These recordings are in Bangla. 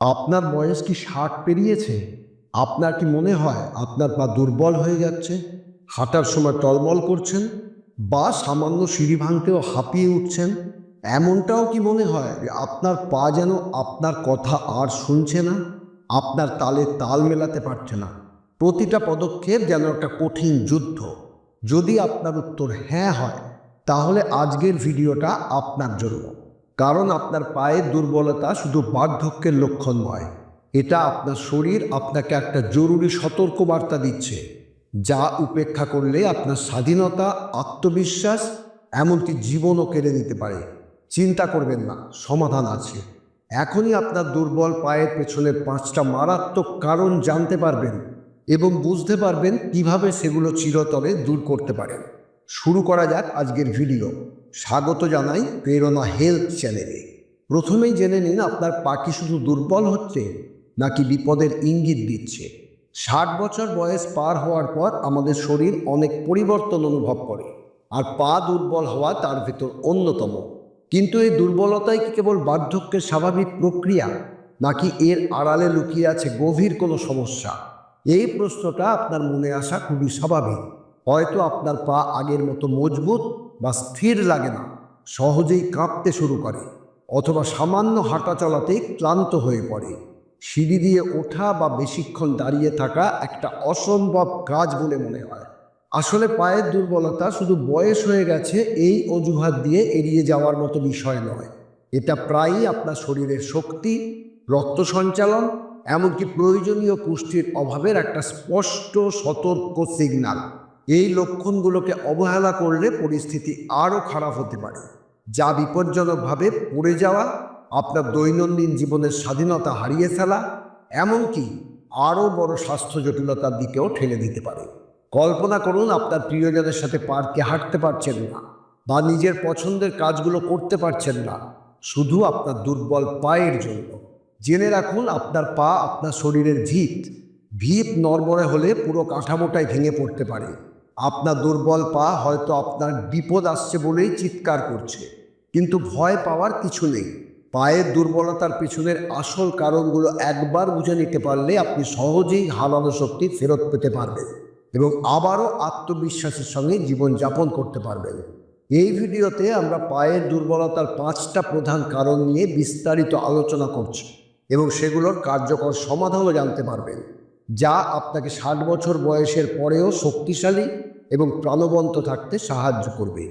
আপনার বয়স কি ষাট পেরিয়েছে? আপনার কি মনে হয় আপনার পা দুর্বল হয়ে যাচ্ছে? হাঁটার সময় টলমল করছেন? বা সামান্য সিঁড়ি ভাঙতেও হাঁপিয়ে উঠছেন? এমনটাও কি মনে হয় যে আপনার পা যেন আপনার কথা আর শুনছে না? আপনার তালে তাল মেলাতে পারছে না? প্রতিটা পদক্ষেপ যেন একটা কঠিন যুদ্ধ। যদি আপনার উত্তর হ্যাঁ হয়, তাহলে আজকের ভিডিওটা আপনার জন্য। কারণ আপনার পায়ের দুর্বলতা শুধু বার্ধক্যের লক্ষণ নয়। এটা আপনার শরীর আপনাকে একটা জরুরি সতর্কবার্তা দিচ্ছে, যা উপেক্ষা করলে আপনার স্বাধীনতা, আত্মবিশ্বাস, এমনকি জীবনও কেড়ে নিতে পারে। চিন্তা করবেন না, সমাধান আছে। এখনই আপনার দুর্বল পায়ের পেছনের পাঁচটা মারাত্মক কারণ জানতে পারবেন এবং বুঝতে পারবেন কীভাবে সেগুলো চিরতরে দূর করতে পারেন। শুরু করা যাক আজকের ভিডিও। স্বাগত জানাই প্রেরণা হেলথ চ্যানেলে। প্রথমেই জেনে নিন আপনার পা কি শুধু দুর্বল হচ্ছে নাকি বিপদের ইঙ্গিত দিচ্ছে। ষাট বছর বয়স পার হওয়ার পর আমাদের শরীর অনেক পরিবর্তন অনুভব করে, আর পা দুর্বল হওয়া তার ভেতর অন্যতম। কিন্তু এই দুর্বলতাই কি কেবল বার্ধক্যের স্বাভাবিক প্রক্রিয়া, নাকি এর আড়ালে লুকিয়ে আছে গভীর কোনো সমস্যা? এই প্রশ্নটা আপনার মনে আসা খুবই স্বাভাবিক। হয়তো আপনার পা আগের মতো মজবুত বা স্থির লাগে না। সহজেই কাঁপতে শুরু করে অথবা সামান্য হাঁটা চলাতেই ক্লান্ত হয়ে পড়ে। সিঁড়ি দিয়ে ওঠা বা বেশিক্ষণ দাঁড়িয়ে থাকা একটা অসম্ভব কাজ বলে মনে হয়। আসলে পায়ের দুর্বলতা শুধু বয়স হয়ে গেছে এই অজুহাত দিয়ে এড়িয়ে যাওয়ার মতো বিষয় নয়। এটা প্রায়ই আপনার শরীরের শক্তি রক্ত সঞ্চালন এমনকি প্রয়োজনীয় পুষ্টির অভাবের একটা স্পষ্ট সতর্ক সিগন্যাল। এই লক্ষণগুলোকে অবহেলা করলে পরিস্থিতি আরও খারাপ হতে পারে, যা বিপজ্জনকভাবে পড়ে যাওয়া, আপনার দৈনন্দিন জীবনের স্বাধীনতা হারিয়ে ফেলা, এমনকি আরও বড় স্বাস্থ্য জটিলতার দিকেও ঠেলে দিতে পারে। কল্পনা করুন, আপনার প্রিয়জনের সাথে পার্কে হাঁটতে পারছেন না বা নিজের পছন্দের কাজগুলো করতে পারছেন না, শুধু আপনার দুর্বল পায়ের জন্য। জেনে রাখুন, আপনার পা আপনার শরীরের ভিত ভিত নড়বড়ে হলে পুরো কাঠামোটাই ভেঙে পড়তে পারে। আপনার দুর্বল পা হয়তো আপনার বিপদ আসছে বলেই চিৎকার করছে। কিন্তু ভয় পাওয়ার কিছু নেই। পায়ের দুর্বলতার পিছনের আসল কারণগুলো একবার বুঝে নিতে পারলে আপনি সহজেই হারানো শক্তি ফেরত পেতে পারবেন এবং আবারও আত্মবিশ্বাসের সঙ্গে জীবনযাপন করতে পারবেন। এই ভিডিওতে আমরা পায়ের দুর্বলতার পাঁচটা প্রধান কারণ নিয়ে বিস্তারিত আলোচনা করছি এবং সেগুলোর কার্যকর সমাধানও জানতে পারবেন, যা আপনাকে ষাট বছর বয়সের পরেও শক্তিশালী এবং প্রাণবন্ত থাকতে সাহায্য করবে।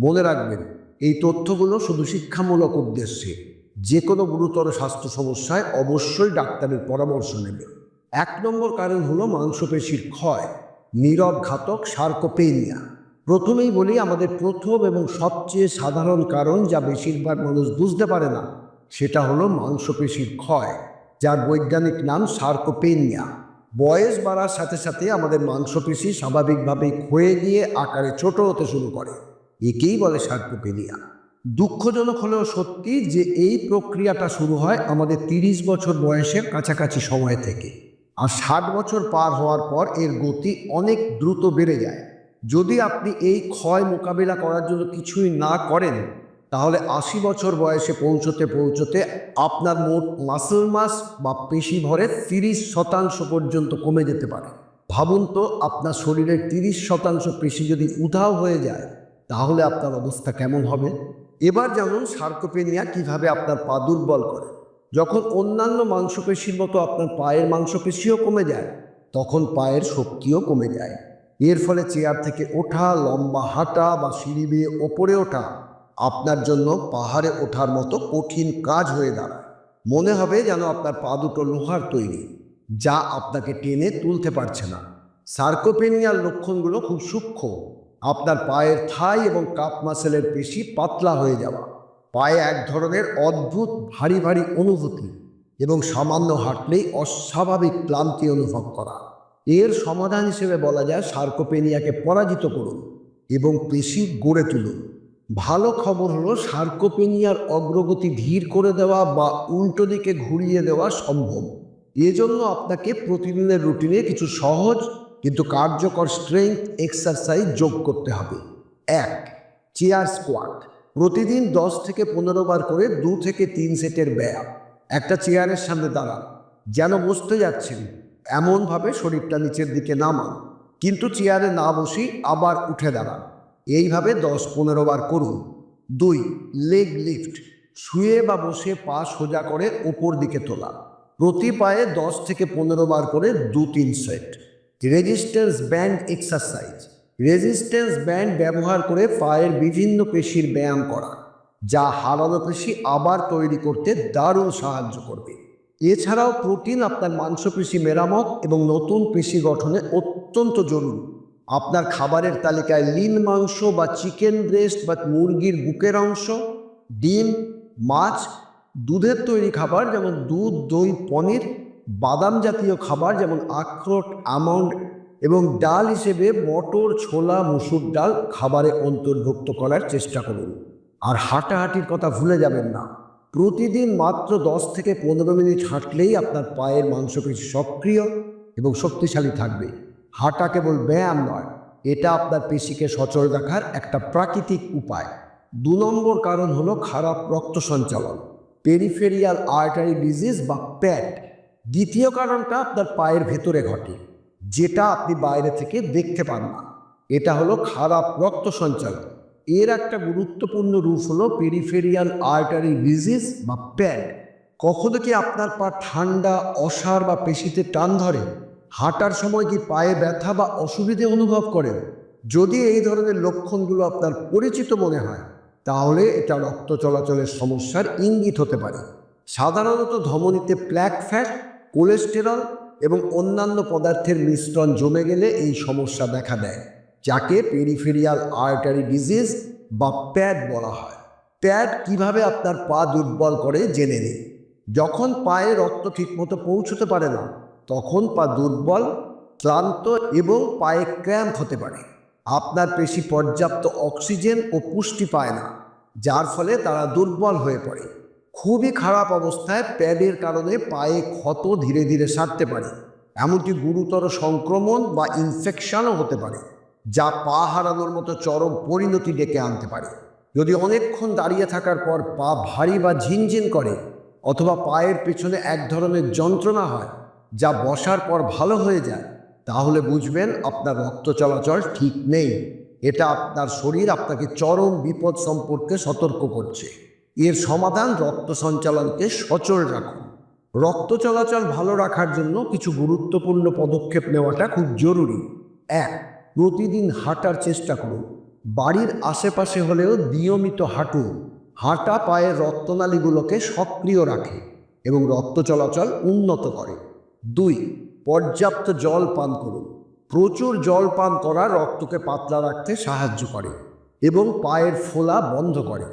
মনে রাখবেন, এই তথ্যগুলো শুধু শিক্ষামূলক উদ্দেশ্যে যে কোনো গুরুতর স্বাস্থ্য সমস্যায় অবশ্যই ডাক্তারের পরামর্শ নেবে। এক নম্বর কারণ হলো মাংসপেশির ক্ষয়, নীরব ঘাতক সার্কোপেনিয়া। প্রথমেই বলি, আমাদের প্রথম এবং সবচেয়ে সাধারণ কারণ যা বেশিরভাগ মানুষ বুঝতে পারে না, সেটা হলো মাংসপেশির ক্ষয়, যার বৈজ্ঞানিক নাম সার্কোপেনিয়া। বয়স বাড়ার সাথে সাথে আমাদের মাংসপেশি স্বাভাবিকভাবেই ক্ষয়ে গিয়ে আকারে ছোট হতে শুরু করে। একেই বলে সার্কোপেনিয়া। দুঃখজনক হলেও সত্যি যে এই প্রক্রিয়াটা শুরু হয় আমাদের তিরিশ বছর বয়সের কাছাকাছি সময় থেকে। আর ষাট বছর পার হওয়ার পর এর গতি অনেক দ্রুত বেড়ে যায়। যদি আপনি এই ক্ষয় মোকাবিলা করার জন্য কিছুই না করেন তাহলে আশি বছর বয়সে পৌঁছতে পৌঁছতে আপনার মোট মাসল মাস বা পেশি ভরে তিরিশ শতাংশ পর্যন্ত কমে যেতে পারে। ভাবুন তো, আপনার শরীরের তিরিশ শতাংশ পেশি যদি উধাও হয়ে যায়, তাহলে আপনার অবস্থা কেমন হবে? এবার যেমন সার্কোপেনিয়া কীভাবে আপনার পা দুর্বল করে। যখন অন্যান্য মাংসপেশির মতো আপনার পায়ের মাংসপেশিও কমে যায়, তখন পায়ের শক্তিও কমে যায়। এর ফলে চেয়ার থেকে ওঠা, লম্বা হাঁটা বা সিঁড়ি বেয়ে ওপরে ওঠা আপনার জন্য পাহাড়ে ওঠার মতো কঠিন কাজ হয়ে দাঁড়ায়। মনে হবে যেন আপনার পা দুটো লোহার তৈরি, যা আপনাকে টেনে তুলতে পারছে না। সার্কোপেনিয়ার লক্ষণগুলো খুব সূক্ষ্ম। আপনার পায়ের থাই এবং কাপ মাসেলের পেশি পাতলা হয়ে যাওয়া। পায়ে এক ধরনের অদ্ভুত, ভারী ভারী অনুভূতি এবং সামান্য হাঁটলেই অস্বাভাবিক ক্লান্তি অনুভব করা। এর সমাধান হিসেবে বলা যায় সার্কোপেনিয়াকে পরাজিত করুন এবং পেশি গড়ে তুলুন। ভালো খবর হলো সার্কোপেনিয়ার অগ্রগতি ধীর করে দেওয়া বা উল্টো দিকে ঘুরিয়ে দেওয়া সম্ভব। এজন্য আপনাকে প্রতিদিনের রুটিনে কিছু সহজ কিন্তু কার্যকর স্ট্রেংথ এক্সারসাইজ যোগ করতে হবে। এক চেয়ার স্কোয়াট প্রতিদিন দশ থেকে পনেরো বার করে দু থেকে তিন সেটের ব্যায়াম। একটা চেয়ারের সামনে দাঁড়ান। যেন বসতে যাচ্ছেন। এমনভাবে শরীরটা নিচের দিকে নামান। কিন্তু চেয়ারে না বসেই আবার উঠে দাঁড়ান। এইভাবে দশ পনেরো বার করুন। দুই লেগ লিফট শুয়ে বা বসে পা সোজা করে ওপর দিকে তোলা। প্রতি পায়ে দশ থেকে পনেরো বার করে দু, তিন set resistance band exercise resistance band ব্যবহার করে পায়ের বিভিন্ন পেশির ব্যায়াম করা, যা হারানো পেশি আবার তৈরি করতে দারুণ সাহায্য করবে। এছাড়াও প্রোটিন আপনার মাংসপেশি মেরামত এবং নতুন পেশি গঠনে অত্যন্ত জরুরি। আপনার খাবারের তালিকায় লিন মাংস বা চিকেন ব্রেস্ট বা মুরগির বুকের অংশ, ডিম, মাছ, দুধের তৈরি খাবার যেমন দুধ, দই, পনির, বাদাম জাতীয় খাবার যেমন আখরোট, আমন্ড এবং ডাল হিসেবে মটর, ছোলা, মুসুর ডাল খাবারে অন্তর্ভুক্ত করার চেষ্টা করুন। আর হাঁটাহাঁটির কথা ভুলে যাবেন না। প্রতিদিন মাত্র দশ থেকে পনেরো মিনিট হাঁটলেই আপনার পায়ের মাংসপেশি সক্রিয় এবং শক্তিশালী থাকবে। হাঁটা কেবল ব্যায়াম নয়, এটা আপনার পেশিকে সচল রাখার একটা প্রাকৃতিক উপায়। দু নম্বর কারণ হলো খারাপ রক্ত সঞ্চালন পেরিফেরিয়াল আর্টারি ডিজিজ বা প্যাট দ্বিতীয় কারণটা আপনার পায়ের ভেতরে ঘটে, যেটা আপনি বাইরে থেকে দেখতে পান না। এটা হলো খারাপ রক্ত সঞ্চালন। এর একটা গুরুত্বপূর্ণ রূপ হলো পেরিফেরিয়াল আর্টারি ডিজিজ বা প্যাড কখনো কি আপনার পা ঠান্ডা অসার বা পেশিতে টান ধরে? হাঁটার সময় কি পায়ে ব্যথা বা অসুবিধে অনুভব করেন? যদি এই ধরনের লক্ষণগুলো আপনার পরিচিত মনে হয়, তাহলে এটা রক্ত চলাচলের সমস্যার ইঙ্গিত হতে পারে। সাধারণত ধমনীতে প্ল্যাক ফ্যাট কোলেস্টেরল এবং অন্যান্য পদার্থের মিশ্রণ জমে গেলে এই সমস্যা দেখা দেয়, যাকে পেরিফেরিয়াল আর্টারি ডিজিজ বা প্যাড বলা হয়। প্যাড কীভাবে আপনার পা দুর্বল করে, জেনে নিন। যখন পায়ে রক্ত ঠিকমতো পৌঁছতে পারে না তখন পা দুর্বল, ক্লান্ত এবং পায়ে ক্র্যাম্প হতে পারে। আপনার পেশি পর্যাপ্ত অক্সিজেন ও পুষ্টি পায় না, যার ফলে তারা দুর্বল হয়ে পড়ে। খুবই খারাপ অবস্থায় প্যাডের কারণে পায়ে ক্ষত ধীরে ধীরে সারতে পারে। এমনকি গুরুতর সংক্রমণ বা ইনফেকশনও হতে পারে, যা পা হারানোর মতো চরম পরিণতি ডেকে আনতে পারে। যদি অনেকক্ষণ দাঁড়িয়ে থাকার পর পা ভারী বা ঝিনঝিন করে, অথবা পায়ের পেছনে এক ধরনের যন্ত্রণা হয় যা বসার পর ভালো হয়ে যায়, তাহলে বুঝবেন আপনার রক্ত চলাচল ঠিক নেই। এটা আপনার শরীর আপনাকে চরম বিপদ সম্পর্কে সতর্ক করছে। এর সমাধান রক্ত সঞ্চালনকে সচল রাখুন। রক্ত চলাচল ভালো রাখার জন্য কিছু গুরুত্বপূর্ণ পদক্ষেপ নেওয়াটা খুব জরুরি। এক, প্রতিদিন হাঁটার চেষ্টা করুন। বাড়ির আশেপাশে হলেও নিয়মিত হাঁটুন। হাঁটা পায়ের রক্তনালীগুলোকে সক্রিয় রাখে এবং রক্ত চলাচল উন্নত করে। দুই, পর্যাপ্ত জল পান করুন। প্রচুর জল পান করা রক্তকে পাতলা রাখতে সাহায্য করে এবং পায়ের ফোলা বন্ধ করে।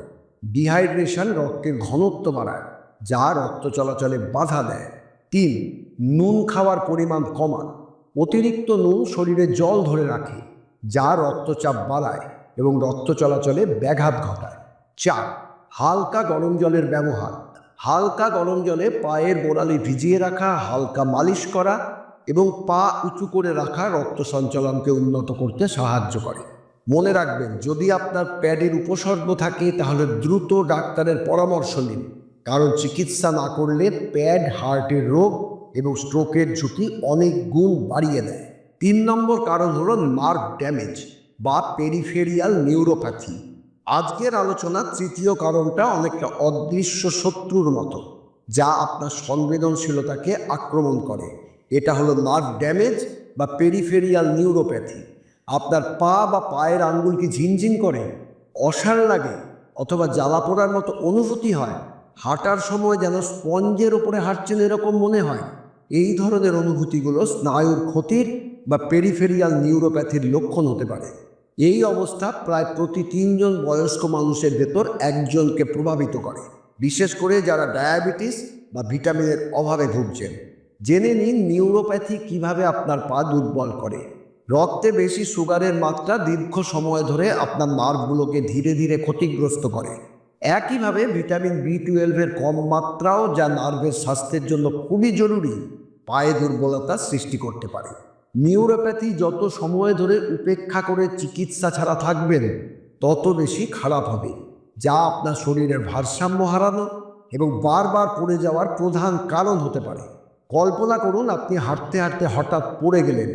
ডিহাইড্রেশন রক্তের ঘনত্ব বাড়ায়, যা রক্ত চলাচলে বাধা দেয়। তিন, নুন খাওয়ার পরিমাণ কমান। অতিরিক্ত নুন শরীরে জল ধরে রাখে, যা রক্তচাপ বাড়ায় এবং রক্ত চলাচলে ব্যাঘাত ঘটায়। চার, হালকা গরম জলের ব্যবহার। হালকা গরম জলে পায়ের গোড়ালি ভিজিয়ে রাখা, হালকা মালিশ করা এবং পা উঁচু করে রাখা রক্ত সঞ্চালনকে উন্নত করতে সাহায্য করে। মনে রাখবেন, যদি আপনার প্যাডের উপসর্গ থাকে, তাহলে দ্রুত ডাক্তারের পরামর্শ নিন। কারণ চিকিৎসা না করলে প্যাড, হার্টের রোগ এবং স্ট্রোকের ঝুঁকি অনেক গুণ বাড়িয়ে দেয়। তিন নম্বর কারণ হলো নার্ভ ড্যামেজ বা পেরিফেরিয়াল নিউরোপ্যাথি আজকের আলোচনার তৃতীয় কারণটা অনেকটা অদৃশ্য শত্রুর মতো, যা আপনার সংবেদনশীলতাকে আক্রমণ করে। এটা হলো নার্ভ ড্যামেজ বা পেরিফেরিয়াল নিউরোপ্যাথি আপনার পা বা পায়ের আঙ্গুল কি ঝিনঝিন করে অসার লাগে অথবা জ্বালা পোড়ার মতো অনুভূতি হয়, হাঁটার সময় যেন স্পঞ্জের ওপরে হাঁটছেন এরকম মনে হয়। এই ধরনের অনুভূতিগুলো স্নায়ুর ক্ষতির বা পেরিফেরিয়াল নিউরোপ্যাথির লক্ষণ হতে পারে। এই অবস্থা প্রায় প্রতি তিনজন বয়স্ক মানুষের ভেতর একজনকে প্রভাবিত করে। বিশেষ করে যারা ডায়াবেটিস বা ভিটামিনের অভাবে ভুগছেন। জেনে নিন নিউরোপ্যাথি কীভাবে আপনার পা দুর্বল করে। রক্তে বেশি সুগারের মাত্রা দীর্ঘ সময় ধরে আপনার নার্ভগুলোকে ধীরে ধীরে ক্ষতিগ্রস্ত করে। একইভাবে ভিটামিন বি টুয়েলভের কম মাত্রাও যা নার্ভের স্বাস্থ্যের জন্য খুবই জরুরি, পায়ে দুর্বলতা সৃষ্টি করতে পারে। নিউরোপ্যাথি যত সময় ধরে উপেক্ষা করে চিকিৎসা ছাড়া থাকবেন, তত বেশি খারাপ হবে, যা আপনার শরীরের ভারসাম্য হারানো এবং বারবার পড়ে যাওয়ার প্রধান কারণ হতে পারে। কল্পনা করুন আপনি হাঁটতে হাঁটতে হঠাৎ পড়ে গেলেন,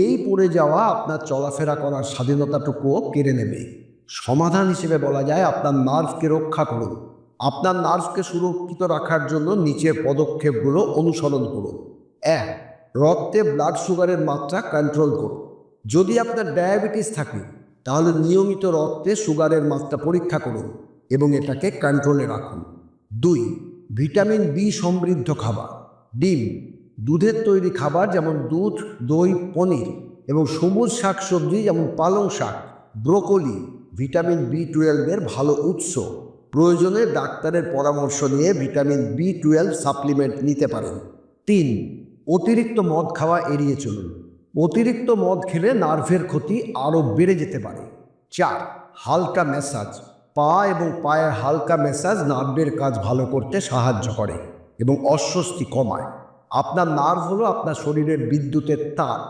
এই পড়ে যাওয়া আপনার চলাফেরা করার স্বাধীনতাটুকুও কেড়ে নেবে। সমাধান হিসেবে বলা যায় আপনার নার্ভকে রক্ষা করুন। আপনার নার্ভকে সুরক্ষিত রাখার জন্য নিচের পদক্ষেপগুলো অনুসরণ করুন। এক রক্তে ব্লাড সুগারের মাত্রা কন্ট্রোল করুন। যদি আপনার ডায়াবেটিস থাকে, তাহলে নিয়মিত রক্তে সুগারের মাত্রা পরীক্ষা করুন এবং এটাকে কন্ট্রোলে রাখুন। দুই ভিটামিন বি সমৃদ্ধ খাবার। ডিম, দুধের তৈরি খাবার যেমন দুধ, দই, পনির এবং সবুজ শাকসবজি যেমন পালং শাক, ব্রোকলি ভিটামিন বি টুয়েলভের ভালো উৎস। প্রয়োজনে ডাক্তারের পরামর্শ নিয়ে ভিটামিন বি টুয়েলভ সাপ্লিমেন্ট নিতে পারেন। তিন অতিরিক্ত মদ খাওয়া এড়িয়ে চলুন। অতিরিক্ত মদ খেলে নার্ভের ক্ষতি আরও বেড়ে যেতে পারে। চার, হালকা ম্যাসাজ। পা এবং পায়ের হালকা ম্যাসাজ নার্ভের কাজ ভালো করতে সাহায্য করে এবং অস্বস্তি কমায়। আপনার নার্ভ হলো আপনার শরীরের বিদ্যুতের তার।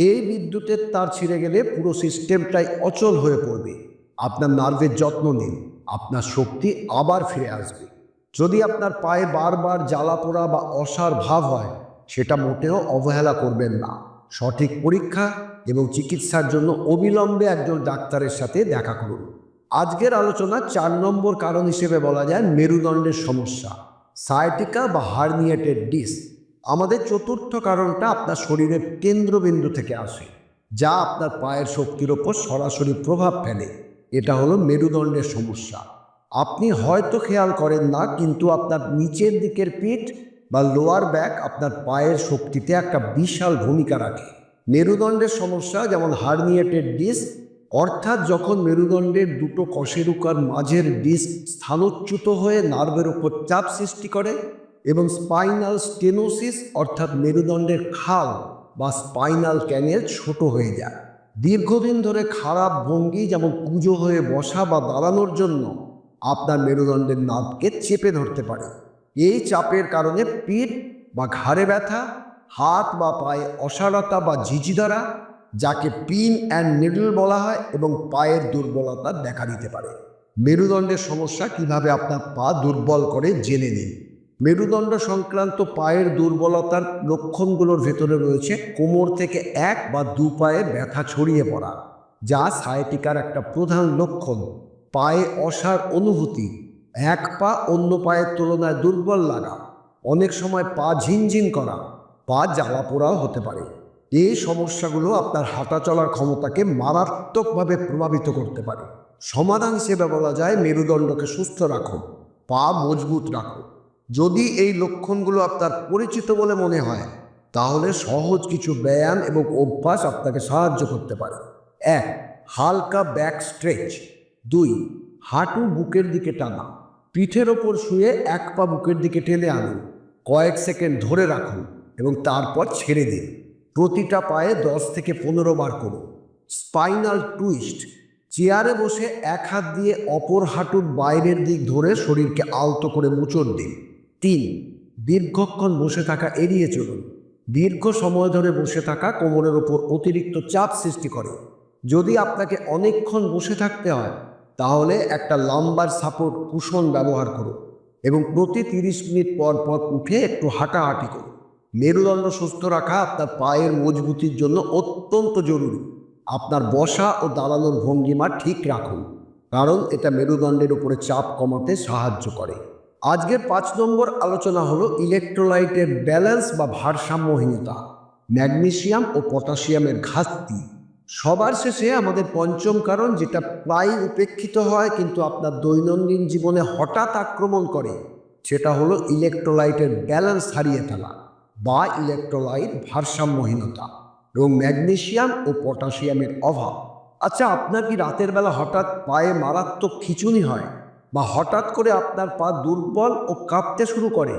এই বিদ্যুতের তার ছিঁড়ে গেলে পুরো সিস্টেমটাই অচল হয়ে পড়বে। আপনার নার্ভের যত্ন নিন। আপনার শক্তি আবার ফিরে আসবে। যদি আপনার পায়ে বারবার জ্বালা পোড়া বা অসার ভাব হয় সেটা মোটেও অবহেলা করবেন না। সঠিক পরীক্ষা এবং চিকিৎসার জন্য অবিলম্বে একজন ডাক্তারের সাথে দেখা করুন। আজকের আলোচনা চার নম্বর কারণ হিসেবে বলা যায় মেরুদণ্ডের সমস্যা সায়াটিকা বা হার্নিয়েটেড ডিস্ক আমাদের চতুর্থ কারণটা আপনার শরীরের কেন্দ্রবিন্দু থেকে আসে, যা আপনার পায়ের শক্তির ওপর সরাসরি প্রভাব ফেলে। এটা হলো মেরুদণ্ডের সমস্যা। আপনি হয়তো খেয়াল করেন না, কিন্তু আপনার নিচের দিকের পিঠ বা লোয়ার ব্যাক আপনার পায়ের শক্তিতে একটা বিশাল ভূমিকা রাখে। মেরুদণ্ডের সমস্যা যেমন হার্নিয়েটেড ডিস্ক অর্থাৎ যখন মেরুদণ্ডের দুটো কশেরুকার মাঝের ডিস্ক স্থানচ্যুত হয়ে নার্ভের উপর চাপ সৃষ্টি করে এবং স্পাইনাল স্টেনোসিস অর্থাৎ মেরুদণ্ডের খাল বা স্পাইনাল ক্যানেল ছোট হয়ে যায়। দীর্ঘদিন ধরে খারাপ ভঙ্গি যেমন পুজো হয়ে বসা বা দাঁড়ানোর জন্য আপনার মেরুদণ্ডের নার্ভকে চেপে ধরতে পারে। এই চাপের কারণে পিঠ বা ঘাড়ে ব্যথা, হাত বা পায়ে অসারতা বা ঝিঝিধারা যাকে পিন অ্যান্ড নিডল বলা হয় এবং পায়ের দুর্বলতা দেখা দিতে পারে। মেরুদণ্ডের সমস্যা কীভাবে আপনার পা দুর্বল করে জেনে নিন। মেরুদণ্ড সংক্রান্ত পায়ের দুর্বলতার লক্ষণগুলোর ভেতরে রয়েছে কোমর থেকে এক বা দু পায়ে ব্যথা ছড়িয়ে পড়া, যা সায়াটিকার একটা প্রধান লক্ষণ। পায়ে অসার অনুভূতি এক পা অন্য পায়ের তুলনায় দুর্বল লাগা। অনেক সময় পা ঝিনঝিন করা, পা জ্বালা পোড়াও হতে পারে। এই সমস্যাগুলো আপনার হাঁটা চলার ক্ষমতাকে মারাত্মকভাবে প্রভাবিত করতে পারে। সমাধান হিসেবে বলা যায় মেরুদণ্ডকে সুস্থ রাখুন, পা মজবুত রাখুন। যদি এই লক্ষণগুলো আপনার পরিচিত বলে মনে হয়, তাহলে সহজ কিছু ব্যায়াম এবং অভ্যাস আপনাকে সাহায্য করতে পারে। এক, হালকা ব্যাক স্ট্রেচ। দুই, হাঁটু বুকের দিকে টানা। পিঠের ওপর শুয়ে এক পা বুকের দিকে টেনে আনুন। কয়েক সেকেন্ড ধরে রাখুন এবং তারপর ছেড়ে দিন। প্রতিটা পায়ে দশ থেকে পনেরো বার করুন। স্পাইনাল টুইস্ট, চেয়ারে বসে এক হাত দিয়ে অপর হাঁটুর বাইরের দিক ধরে শরীরকে আলতো করে মুচড় দিন। তিন, দীর্ঘক্ষণ বসে থাকা এড়িয়ে চলুন। দীর্ঘ সময় ধরে বসে থাকা কোমরের ওপর অতিরিক্ত চাপ সৃষ্টি করে। যদি আপনাকে অনেকক্ষণ বসে থাকতে হয় তাহলে একটা লম্বার সাপোর্ট কুশন ব্যবহার করুন এবং প্রতি তিরিশ মিনিট পর পর উঠে একটু হাঁটাহাঁটি করুন মেরুদণ্ড সুস্থ রাখা আপনার পায়ের মজবুতির জন্য অত্যন্ত জরুরি। আপনার বসা ও দাঁড়ানোর ভঙ্গিমা ঠিক রাখুন, কারণ এটা মেরুদণ্ডের উপরে চাপ কমাতে সাহায্য করে। আজকের পাঁচ নম্বর আলোচনা হলো ইলেকট্রোলাইটের ব্যালেন্স বা ভারসাম্যহীনতা, ম্যাগনেসিয়াম ও পটাশিয়ামের ঘাটতি। সবার শেষে আমাদের পঞ্চম কারণ যেটা প্রায় উপেক্ষিত হয়, কিন্তু আপনার দৈনন্দিন জীবনে হঠাৎ আক্রমণ করে, সেটা হলো ইলেকট্রোলাইটের ব্যালেন্স হারিয়ে ফেলা বা ইলেকট্রোলাইট ভারসাম্যহীনতা, এবং ম্যাগনেশিয়াম ও পটাশিয়ামের অভাব। আচ্ছা আপনার কি রাতের বেলা হঠাৎ পায়ে মারাত্মক খিচুনি হয় বা হঠাৎ করে আপনার পা দুর্বল ও কাঁপতে শুরু করে?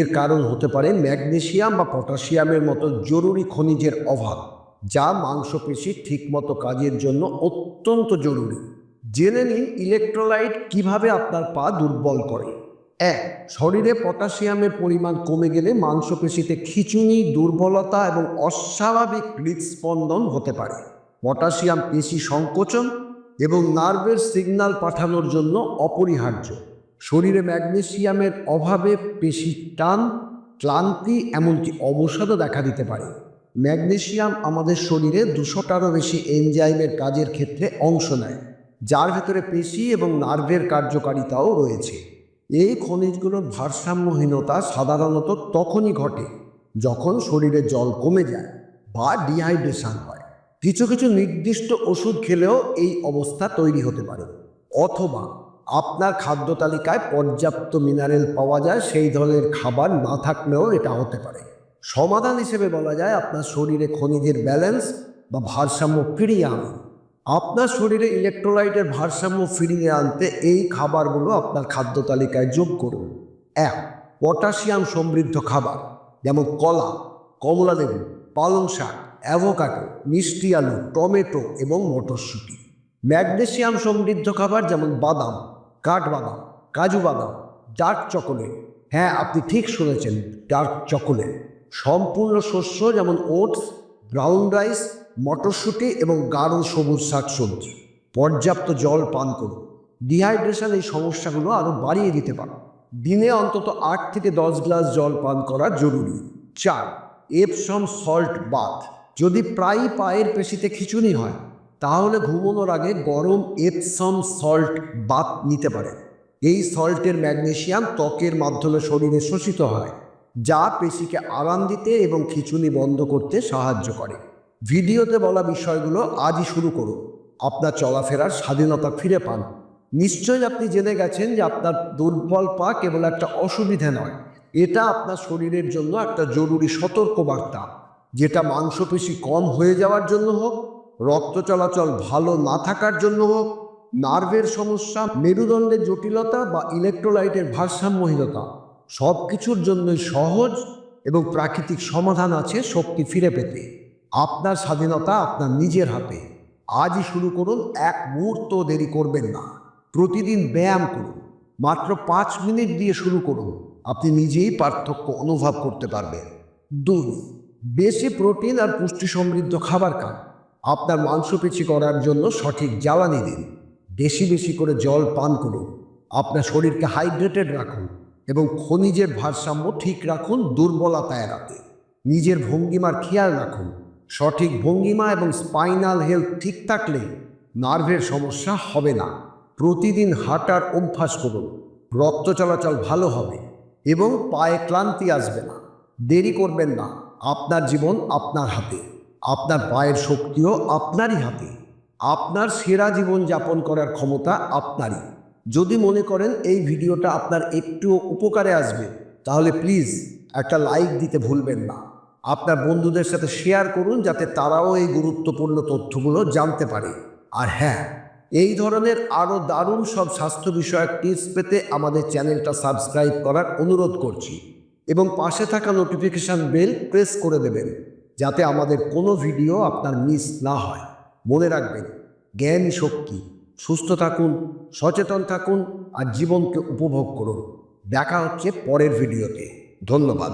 এর কারণ হতে পারে ম্যাগনেশিয়াম বা পটাশিয়ামের মতো জরুরি খনিজের অভাব। যা মাংসপেশি ঠিকমতো কাজের জন্য অত্যন্ত জরুরি। জেনে নিন ইলেকট্রোলাইট কীভাবে আপনার পা দুর্বল করে। এক, শরীরে পটাশিয়ামের পরিমাণ কমে গেলে মাংসপেশিতে খিচুনি, দুর্বলতা এবং অস্বাভাবিক হৃদস্পন্দন হতে পারে। পটাশিয়াম পেশি সংকোচন এবং নার্ভের সিগন্যাল পাঠানোর জন্য অপরিহার্য। শরীরে ম্যাগনেসিয়ামের অভাবে পেশি টান, ক্লান্তি এমনকি অবসাদও দেখা দিতে পারে। ম্যাগনেসিয়াম আমাদের শরীরে দুশোটারও বেশি এনজাইমের কাজের ক্ষেত্রে অংশ নেয়, যার ভেতরে পেশি এবং নার্ভের কার্যকারিতাও রয়েছে। এই খনিজগুলোর ভারসাম্যহীনতা সাধারণত তখনই ঘটে যখন শরীরে জল কমে যায় বা ডিহাইড্রেশন হয়। কিছু কিছু নির্দিষ্ট ওষুধ খেলেও এই অবস্থা তৈরি হতে পারে। অথবা আপনার খাদ্য তালিকায় পর্যাপ্ত মিনারেল পাওয়া যায়, সেই ধরনের খাবার না থাকলেও এটা হতে পারে। সমাধান হিসেবে বলা যায় আপনার শরীরে খনিজের ব্যালেন্স বা ভারসাম্য ফিরিয়ে আনুন আপনার শরীরে ইলেকট্রোলাইটের ভারসাম্য ফিরিয়ে আনতে এই খাবারগুলো আপনার খাদ্য তালিকায় যোগ করুন। এক পটাশিয়াম সমৃদ্ধ খাবার, যেমন কলা কমলালেবু পালং শাক অ্যাভোকাডো মিষ্টি আলু, টমেটো এবং মটরশুঁটি। ম্যাগনেসিয়াম সমৃদ্ধ খাবার যেমন বাদাম কাঠবাদাম কাজু বাদাম, ডার্ক চকোলেট। হ্যাঁ আপনি ঠিক শুনেছেন, ডার্ক চকোলেট। সম্পূর্ণ শস্য যেমন ওটস, ব্রাউন রাইস, মটরশুঁটি এবং গাঢ় সবুজ শাকসবজি। পর্যাপ্ত জল পান করুন। ডিহাইড্রেশন এই সমস্যাগুলো আরও বাড়িয়ে দিতে পারে। দিনে অন্তত আট থেকে দশ গ্লাস জল পান করা জরুরি। চার এপসম সল্ট বাথ যদি প্রায়ই পায়ের পেশিতে খিচুনি হয়, তাহলে ঘুমানোর আগে গরম এপসম সল্ট বাথ নিতে পারে এই সল্টের ম্যাগনেশিয়াম ত্বকের মাধ্যমে শরীরে শোষিত হয়। যা পেশিকে আরাম দিতে এবং খিচুনি বন্ধ করতে সাহায্য করে। ভিডিওতে বলা বিষয়গুলো আজই শুরু করুন। আপনার চলাফেরার স্বাধীনতা ফিরে পান। নিশ্চয়ই আপনি জেনে গেছেন যে আপনার দুর্বল পা কেবল একটা অসুবিধা নয়, এটা আপনার শরীরের জন্য একটা জরুরি সতর্কবার্তা। যেটা মাংসপেশি কম হয়ে যাওয়ার জন্য হোক, রক্ত চলাচল ভালো না থাকার জন্য হোক, নার্ভের সমস্যা, মেরুদণ্ডের জটিলতা বা ইলেকট্রোলাইটের ভারসাম্যহীনতা। সব কিছুর জন্যই সহজ এবং প্রাকৃতিক সমাধান আছে শক্তি ফিরে পেতে। আপনার স্বাধীনতা আপনার নিজের হাতে। আজই শুরু করুন, এক মুহূর্ত দেরি করবেন না। প্রতিদিন ব্যায়াম করুন। মাত্র পাঁচ মিনিট দিয়ে শুরু করুন। আপনি নিজেই পার্থক্য অনুভব করতে পারবেন। দুই, বেশি প্রোটিন আর পুষ্টি সমৃদ্ধ খাবার খান। আপনার মাংসপেশি করার জন্য সঠিক জ্বালানি দিন। বেশি বেশি করে জল পান করুন। আপনার শরীরকে হাইড্রেটেড রাখুন। এবং খনিজের ভারসাম্য ঠিক রাখুন, দুর্বলতা এড়াতে। নিজের ভঙ্গিমার খেয়াল রাখুন। সঠিক ভঙ্গিমা এবং স্পাইনাল হেলথ ঠিক থাকলে নার্ভের সমস্যা হবে না। প্রতিদিন হাঁটার অভ্যাস করুন। রক্ত চলাচল ভালো হবে এবং পায়ে ক্লান্তি আসবে না। দেরি করবেন না। আপনার জীবন আপনার হাতে। আপনার পায়ের শক্তিও আপনারই হাতে। আপনার সেরা জীবন যাপন করার ক্ষমতা আপনারই। যদি মনে করেন এই ভিডিওটা আপনার একটু উপকারে আসবে, তাহলে প্লিজ একটা লাইক দিতে ভুলবেন না। আপনার বন্ধুদের সাথে শেয়ার করুন যাতে তারাও এই গুরুত্বপূর্ণ তথ্যগুলো জানতে পারে। আর হ্যাঁ এই ধরনের আরও দারুণ সব স্বাস্থ্য বিষয়ক টিপস পেতে আমাদের চ্যানেলটা সাবস্ক্রাইব করার অনুরোধ করছি এবং পাশে থাকা নোটিফিকেশান বেল প্রেস করে দেবেন যাতে আমাদের কোনো ভিডিও আপনার মিস না হয়। মনে রাখবেন জ্ঞানই শক্তি। সুস্থ থাকুন সচেতন থাকুন আর জীবনকে উপভোগ করুন। দেখা হচ্ছে পরের ভিডিওতে। ধন্যবাদ।